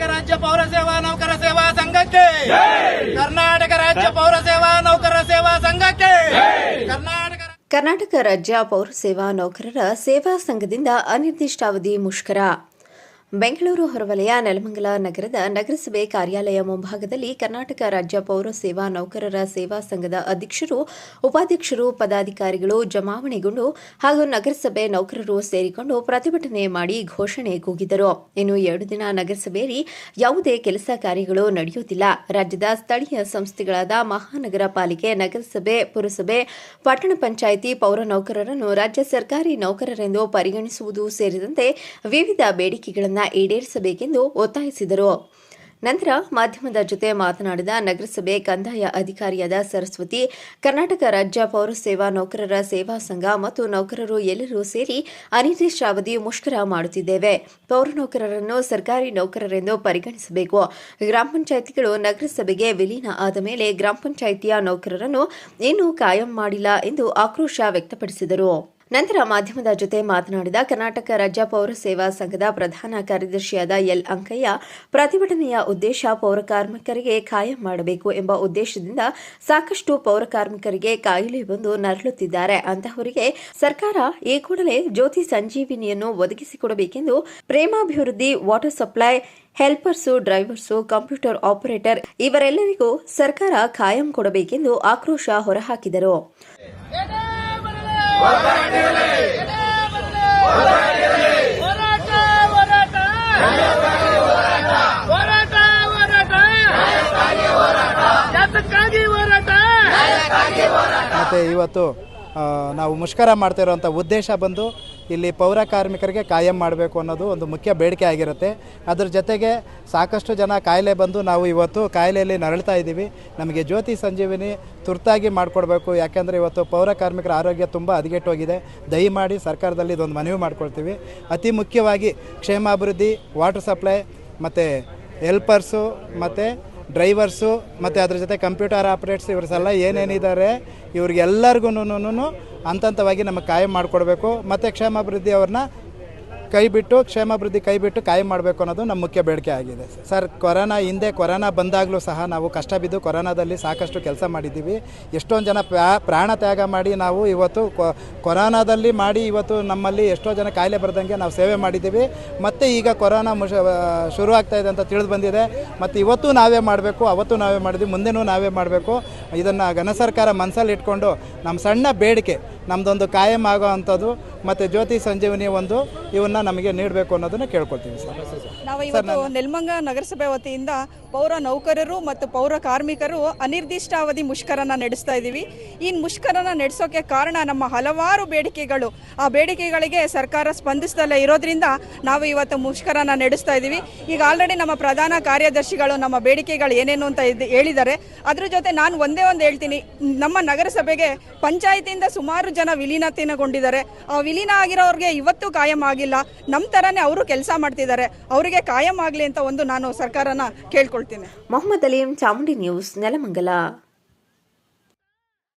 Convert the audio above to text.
ಕರ್ನಾಟಕ ರಾಜ್ಯ ಪೌರ ಸೇವಾ ನೌಕರ ಸೇವಾ ಸಂಘಕ್ಕೆ. ಕರ್ನಾಟಕ ರಾಜ್ಯ ಪೌರ ಸೇವಾ ನೌಕರ ಸೇವಾ ಸಂಘಕ್ಕೆ. ಕರ್ನಾಟಕ ಕರ್ನಾಟಕ ರಾಜ್ಯ ಪೌರ ಸೇವಾ ನೌಕರರ ಸೇವಾ ಸಂಘದಿಂದ ಅನಿರ್ದಿಷ್ಟಾವಧಿ ಮುಷ್ಕರ. ಬೆಂಗಳೂರು ಹೊರವಲಯ, ನೆಲಮಂಗಲ ನಗರದ ನಗರಸಭೆ ಕಾರ್ಯಾಲಯ ಮುಂಭಾಗದಲ್ಲಿ ಕರ್ನಾಟಕ ರಾಜ್ಯ ಪೌರ ಸೇವಾ ನೌಕರರ ಸೇವಾ ಸಂಘದ ಅಧ್ಯಕ್ಷರು, ಉಪಾಧ್ಯಕ್ಷರು, ಪದಾಧಿಕಾರಿಗಳು ಜಮಾವಣೆಗೊಂಡು ಹಾಗೂ ನಗರಸಭೆ ನೌಕರರು ಸೇರಿಕೊಂಡು ಪ್ರತಿಭಟನೆ ಮಾಡಿ ಘೋಷಣೆ ಕೂಗಿದರು. ಇನ್ನು ಎರಡು ದಿನ ನಗರಸಭೆಯಲ್ಲಿ ಯಾವುದೇ ಕೆಲಸ ಕಾರ್ಯಗಳು ನಡೆಯುತ್ತಿಲ್ಲ ರಾಜ್ಯದ ಸ್ಥಳೀಯ ಸಂಸ್ಥೆಗಳಾದ ಮಹಾನಗರ ಪಾಲಿಕೆ, ನಗರಸಭೆ, ಪುರಸಭೆ, ಪಟ್ಟಣ ಪಂಚಾಯಿತಿ ಪೌರ ನೌಕರರನ್ನು ರಾಜ್ಯ ಸರ್ಕಾರಿ ನೌಕರರೆಂದು ಪರಿಗಣಿಸುವುದು ಸೇರಿದಂತೆ ವಿವಿಧ ಬೇಡಿಕೆಗಳನ್ನು ಈಡೇರಿಸಬೇಕೆಂದು ಒತ್ತಾಯಿಸಿದರು. ನಂತರ ಮಾಧ್ಯಮದ ಜೊತೆ ಮಾತನಾಡಿದ ನಗರಸಭೆ ಕಂದಾಯ ಅಧಿಕಾರಿಯಾದ ಸರಸ್ವತಿ, ಕರ್ನಾಟಕ ರಾಜ್ಯ ಪೌರ ಸೇವಾ ನೌಕರರ ಸೇವಾ ಸಂಘ ಮತ್ತು ನೌಕರರು ಎಲ್ಲರೂ ಸೇರಿ ಅನಿರ್ದಿಷ್ಟಾವಧಿ ಮುಷ್ಕರ ಮಾಡುತ್ತಿದ್ದೇವೆ. ಪೌರ ನೌಕರರನ್ನು ಸರ್ಕಾರಿ ನೌಕರರೆಂದು ಪರಿಗಣಿಸಬೇಕು. ಗ್ರಾಮ ಪಂಚಾಯಿತಿಗಳು ನಗರಸಭೆಗೆ ವಿಲೀನ ಆದ ಮೇಲೆ ಗ್ರಾಮ ಪಂಚಾಯಿತಿಯ ನೌಕರರನ್ನು ಇನ್ನೂ ಕಾಯಂ ಮಾಡಿಲ್ಲ ಎಂದು ಆಕ್ರೋಶ ವ್ಯಕ್ತಪಡಿಸಿದರು. ನಂತರ ಮಾಧ್ಯಮದ ಜೊತೆ ಮಾತನಾಡಿದ ಕರ್ನಾಟಕ ರಾಜ್ಯ ಪೌರ ಸೇವಾ ಸಂಘದ ಪ್ರಧಾನ ಕಾರ್ಯದರ್ಶಿಯಾದ ಎಲ್ ಅಂಕಯ್ಯ, ಪ್ರತಿಭಟನೆಯ ಉದ್ದೇಶ ಪೌರ ಕಾರ್ಮಿಕರಿಗೆ ಖಾಯಂ ಮಾಡಬೇಕು ಎಂಬ ಉದ್ದೇಶದಿಂದ ಸಾಕಷ್ಟು ಪೌರ ಕಾರ್ಮಿಕರಿಗೆ ಕಾಯಿಲೆ ಬಂದು ನರಳುತ್ತಿದ್ದಾರೆ. ಅಂತಹವರಿಗೆ ಸರ್ಕಾರ ಈ ಕೂಡಲೇ ಜ್ಯೋತಿ ಸಂಜೀವಿನಿಯನ್ನು ಒದಗಿಸಿಕೊಡಬೇಕೆಂದು ಪ್ರೇಮಾಭಿವೃದ್ಧಿ, water supply, helpers, drivers, computer operator ಇವರೆಲ್ಲರಿಗೂ ಸರ್ಕಾರ ಖಾಯಂ ಕೊಡಬೇಕೆಂದು ಆಕ್ರೋಶ ಹೊರಹಾಕಿದರು. ಮತ್ತು ಇವತ್ತು ನಾವು ಮುಷ್ಕರ ಮಾಡ್ತಾ ಇರೋವಂಥ ಉದ್ದೇಶ ಬಂದು ಇಲ್ಲಿ ಪೌರ ಕಾರ್ಮಿಕರಿಗೆ ಕಾಯಂ ಮಾಡಬೇಕು ಅನ್ನೋದು ಒಂದು ಮುಖ್ಯ ಬೇಡಿಕೆ ಆಗಿರುತ್ತೆ. ಅದರ ಜೊತೆಗೆ ಸಾಕಷ್ಟು ಜನ ಕಾಯಿಲೆ ಬಂದು ನಾವು ಇವತ್ತು ಕಾಯಿಲೆಯಲ್ಲಿ ನರಳ್ತಾ ಇದ್ದೀವಿ. ನಮಗೆ ಜ್ಯೋತಿ ಸಂಜೀವಿನಿ ತುರ್ತಾಗಿ ಮಾಡಿಕೊಡ್ಬೇಕು. ಯಾಕೆಂದರೆ ಇವತ್ತು ಪೌರ ಕಾರ್ಮಿಕರ ಆರೋಗ್ಯ ತುಂಬ ಹದಗೆಟ್ಟೋಗಿದೆ. ದಯಮಾಡಿ ಸರ್ಕಾರದಲ್ಲಿ ಇದೊಂದು ಮನವಿ ಮಾಡ್ಕೊಳ್ತೀವಿ. ಅತಿ ಮುಖ್ಯವಾಗಿ ಕ್ಷೇಮಾಭಿವೃದ್ಧಿ ವಾಟರ್ ಸಪ್ಲೈ ಮತ್ತು ಹೆಲ್ಪರ್ಸು ಮತ್ತು ಡ್ರೈವರ್ಸು, ಮತ್ತು ಅದ್ರ ಜೊತೆ ಕಂಪ್ಯೂಟರ್ ಆಪ್ರೇಟ್ಸ್ ಇವ್ರಸೆಲ್ಲ ಏನೇನಿದ್ದಾರೆ, ಇವ್ರಿಗೆಲ್ಲರಿಗೂ ಹಂತ ಹಂತವಾಗಿ ನಮಗೆ ಕಾಯಂ ಮಾಡಿಕೊಡ್ಬೇಕು. ಮತ್ತು ಕ್ಷೇಮಾಭಿವೃದ್ಧಿ ಅವ್ರನ್ನ ಕೈ ಬಿಟ್ಟು ಕ್ಷೇಮಾಭಿವೃದ್ಧಿ ಕೈ ಕಾಯಂ ಮಾಡಬೇಕು ಅನ್ನೋದು ನಮ್ಮ ಮುಖ್ಯ ಬೇಡಿಕೆ ಆಗಿದೆ. ಸರ್, ಕೊರೋನಾ ಹಿಂದೆ ಕೊರೋನಾ ಬಂದಾಗಲೂ ಸಹ ನಾವು ಕಷ್ಟ ಬಿದ್ದು ಕೊರೋನಾದಲ್ಲಿ ಸಾಕಷ್ಟು ಕೆಲಸ ಮಾಡಿದ್ದೀವಿ. ಎಷ್ಟೊಂದು ಜನ ಪ್ರಾ- ಪ್ರಾಣ ತ್ಯಾಗ ಮಾಡಿ ನಾವು ಇವತ್ತು ಕೊರೋನಾದಲ್ಲಿ ಮಾಡಿ ಇವತ್ತು ನಮ್ಮಲ್ಲಿ ಎಷ್ಟೋ ಜನ ಕಾಯಿಲೆ ಬರೆದಂಗೆ ನಾವು ಸೇವೆ ಮಾಡಿದ್ದೀವಿ. ಮತ್ತು ಈಗ ಕೊರೋನಾ ಮುಷ ಶುರು ಇದೆ ಅಂತ ತಿಳಿದು ಬಂದಿದೆ. ಮತ್ತು ಇವತ್ತು ನಾವೇ ಮಾಡಬೇಕು, ಅವತ್ತು ನಾವೇ ಮಾಡಿದ್ವಿ, ಮುಂದೆನೂ ನಾವೇ ಮಾಡಬೇಕು. ಇದನ್ನು ಘನ ಸರ್ಕಾರ ಮನಸ್ಸಲ್ಲಿ ಇಟ್ಕೊಂಡು ನಮ್ಮ ಸಣ್ಣ ಬೇಡಿಕೆ ನಮ್ಮದೊಂದು ಕಾಯಂ ಆಗೋ ಅಂಥದ್ದು ಮತ್ತು ಜ್ಯೋತಿ ಸಂಜೀವನಿ ಒಂದು ಇವನ್ನ ನಮಗೆ ನೀಡಬೇಕು ಅನ್ನೋದನ್ನು ಕೇಳ್ಕೊಳ್ತೀವಿ ಸರ್. ನಾವು ಇವತ್ತು ನೆಲ್ಮಂಗ ನಗರಸಭೆ ವತಿಯಿಂದ ಪೌರ ನೌಕರರು ಮತ್ತು ಪೌರ ಕಾರ್ಮಿಕರು ಅನಿರ್ದಿಷ್ಟ ಅವಧಿ ಮುಷ್ಕರನ ನಡೆಸ್ತಾ ಇದ್ದೀವಿ ಈ ಮುಷ್ಕರನ ನಡೆಸೋಕೆ ಕಾರಣ ನಮ್ಮ ಹಲವಾರು ಬೇಡಿಕೆಗಳು. ಆ ಬೇಡಿಕೆಗಳಿಗೆ ಸರ್ಕಾರ ಸ್ಪಂದಿಸದಲ್ಲೇ ಇರೋದ್ರಿಂದ ನಾವು ಇವತ್ತು ಮುಷ್ಕರನ ನಡೆಸ್ತಾ ಇದ್ದೀವಿ ಈಗ ಆಲ್ರೆಡಿ ನಮ್ಮ ಪ್ರಧಾನ ಕಾರ್ಯದರ್ಶಿಗಳು ನಮ್ಮ ಬೇಡಿಕೆಗಳು ಏನೇನು ಅಂತ ಇದ್- ಹೇಳಿದ್ದಾರೆ. ಅದ್ರ ಜೊತೆ ನಾನು ಒಂದೇ ಒಂದು ಹೇಳ್ತೀನಿ. ನಮ್ಮ ನಗರಸಭೆಗೆ ಪಂಚಾಯತಿಯಿಂದ ಸುಮಾರು ಜನ ವಿಲೀನತೆಗೊಂಡಿದ್ದಾರೆ ಆ ವಿಲೀನ ಆಗಿರೋರಿಗೆ ಇವತ್ತು ಕಾಯಂ ಆಗಿಲ್ಲ. ನಮ್ಮ ಥರನೇ ಅವರು ಕೆಲಸ ಮಾಡ್ತಿದ್ದಾರೆ. ಅವರಿಗೆ ಕಾಯಂ ಆಗಲಿ ಅಂತ ಒಂದು ನಾನು ಸರ್ಕಾರನ ಕೇಳ್ಕೊಳ್ತೀನಿ. ಮೊಹಮ್ಮದ್ ಅಲೀಂ ಚಾಮುಂಡಿ ನ್ಯೂಸ್ ನೆಲಮಂಗಲ.